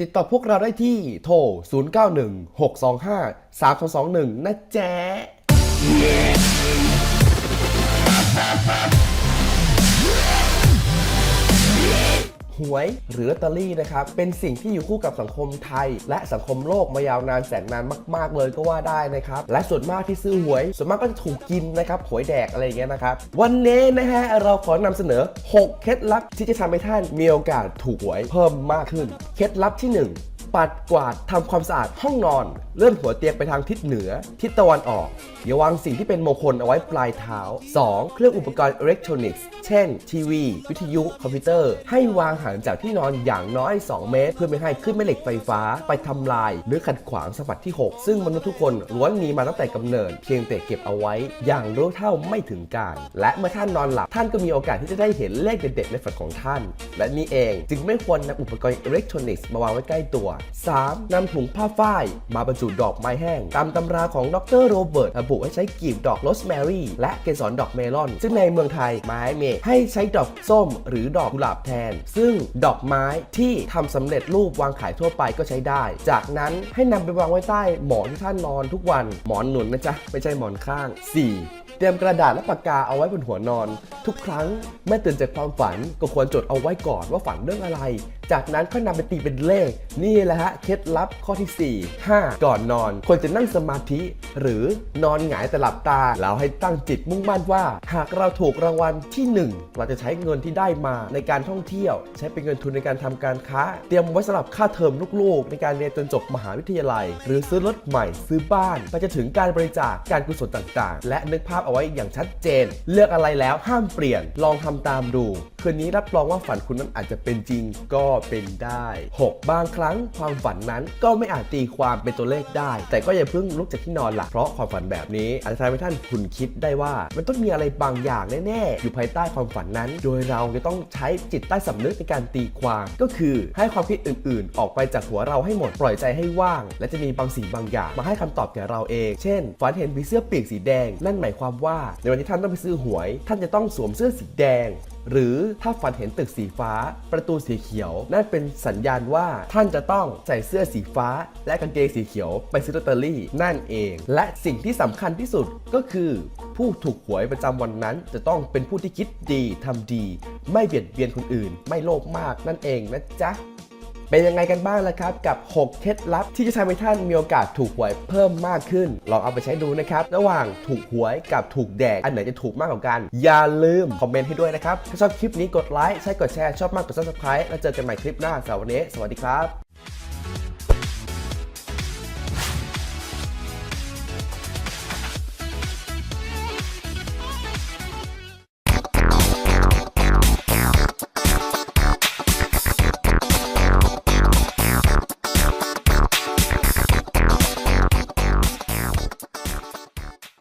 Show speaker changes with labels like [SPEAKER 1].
[SPEAKER 1] ติดต่อพวกเราได้ที่โทร 0916253221 นะแจ๊ หวยหรือลอตเตอรี่นะครับเป็นสิ่งที่อยู่คู่กับสังคมไทย และสังคมโลกมายาวนานแสนนานมาก ๆ เลยก็ว่าได้นะครับและส่วนมากที่ซื้อหวย ส่วนมากก็จะถูกกินนะครับหวยแดกอะไรอย่างเงี้ยนะครับวันนี้นะฮะเราขอนำเสนอ 6 เคล็ดลับที่จะทำให้ท่านมีโอกาสถูกหวยเพิ่มมากขึ้น เคล็ดลับที่ 1 ปัดกวาดทำความสะอาดห้องนอน เลื่อนหัวเตียงไปทางทิศเหนือ ทิศตะวันออกอย่าวางสิ่งที่เป็นมงคลเอาไว้ปลายเท้า 2. เครื่องอุปกรณ์อิเล็กทรอนิกส์เช่น ทีวี วิทยุ คอมพิวเตอร์ ให้วางห่างจากที่นอนอย่างน้อย 2 เมตร เพื่อไม่ให้ขึ้นแม่เหล็กไฟฟ้าไปทำลาย หรือขัดขวางสมบัติที่ 6 ซึ่งมนุษย์ทุกคนล้วนมีมาตั้งแต่กำเนิด เพียงแต่เก็บเอาไว้ อย่างรู้เท่าไม่ถึงการ และเมื่อท่านนอนหลับท่านก็มีโอกาสที่จะได้เห็นเลขเด็ดๆในฝันของท่าน และนี่เองจึงไม่ควรนำอุปกรณ์อิเล็กทรอนิกส์มาวางไว้ใกล้ตัว 3. นำถุงผ้าฝ้าย มาบรรจุดอกไม้แห้ง ตามตำราของดรโรเบิร์ตระบุให้ใช้กลีบดอกโรสแมรี่ และเกสรดอกเมลอน ซึ่งในเมืองไทยไม้เมให้ใช้ดอกส้ม หรือดอกกุหลาบแทน ซึ่งดอกไม้ที่ทำสำเร็จรูปวางขายทั่วไปก็ใช้ได้ จากนั้นให้นำไปวางไว้ใต้หมอนที่ท่านนอนทุกวัน หมอนหนุนนะจ๊ะไม่ใช่หมอนข้าง 4. เตรียมกระดาษและปากกาเอาไว้บนหัวนอน ทุกครั้งเมื่อตื่นจากความฝันก็ควรจดเอาไว้ก่อนว่าฝันเรื่องอะไร จากนั้นค่อยนำไปตีเป็นเลข นี่แหละฮะเคล็ดลับข้อที่ 4 5 ก่อนนอน ควรจะนั่งสมาธิ หรือนอนหงายแต่หลับตาแล้วให้ตั้งจิตมุ่งมั่นว่า หากเราถูกรางวัลที่ 1 เราจะใช้เงินที่ได้มาในการท่องเที่ยว ใช้เป็นเงินทุนในการทำการค้า เตรียมไว้สำหรับค่าเทอมลูกๆ ในการเรียนจนจบมหาวิทยาลัย หรือซื้อรถใหม่ซื้อบ้านไปจะถึงการบริจาคการกุศลต่างๆ และนึกภาพเอาไว้อย่างชัดเจน เลือกอะไรแล้วห้ามเปลี่ยนลองทำตามดู คืนนี้รับรองว่าฝันคุณนั้นอาจจะเป็นจริงก็เป็นได้ 6 บางครั้งความฝันนั้นก็ไม่อาจตีความเป็นตัวเลขได้ แต่ก็อย่าเพิ่งลุกจากที่นอนละเพราะความฝันแบบนี้อาจจะทำให้ท่านคุณคิดได้ว่า มันต้องมีอะไรบางอย่างแน่ๆอยู่ภายใต้ความฝันนั้น โดยเราจะต้องใช้จิตใต้สำนึกในการตีความก็คือให้ความคิดอื่นๆ ออกไปจากหัวเราให้หมดปล่อยใจให้ว่าง และจะมีบางสิ่งบางอย่าง มาให้คำตอบแก่เราเอง เช่นฝันเห็นผีเสื้อปีกสีแดงนั่นหมายความว่า ในวันที่ท่านต้องไปซื้อหวย ท่านจะต้องสวมเสื้อสีแดง หรือถ้าฝันเห็นตึกสีฟ้า ประตูสีเขียว นั่นเป็นสัญญาณว่าท่านจะต้องใส่เสื้อสีฟ้า และกางเกงสีเขียว ไปซื้อลอตเตอรี่นั่นเอง และสิ่งที่สำคัญที่สุดก็คือ ผู้ถูกหวยประจำวันนั้นจะต้องเป็นผู้ที่คิดดีทำดี ไม่เบียดเบียนคนอื่น ไม่โลภมากนั่นเองนะจ๊ะ เป็นยังไงกันบ้างล่ะครับ กับ 6 เคล็ดลับที่จะทำให้ท่านมีโอกาสถูกหวยเพิ่มมากขึ้น ลองเอาไปใช้ดูนะครับ ระหว่างถูกหวยกับถูกแดก อันไหนจะถูกมากกว่ากัน อย่าลืมคอมเมนต์ให้ด้วยนะครับ ถ้าชอบคลิปนี้กดไลค์ ใช่กดแชร์ ชอบมากกด subscribe แล้วเจอกันใหม่คลิปหน้าสำหรับวันนี้ สวัสดีครับ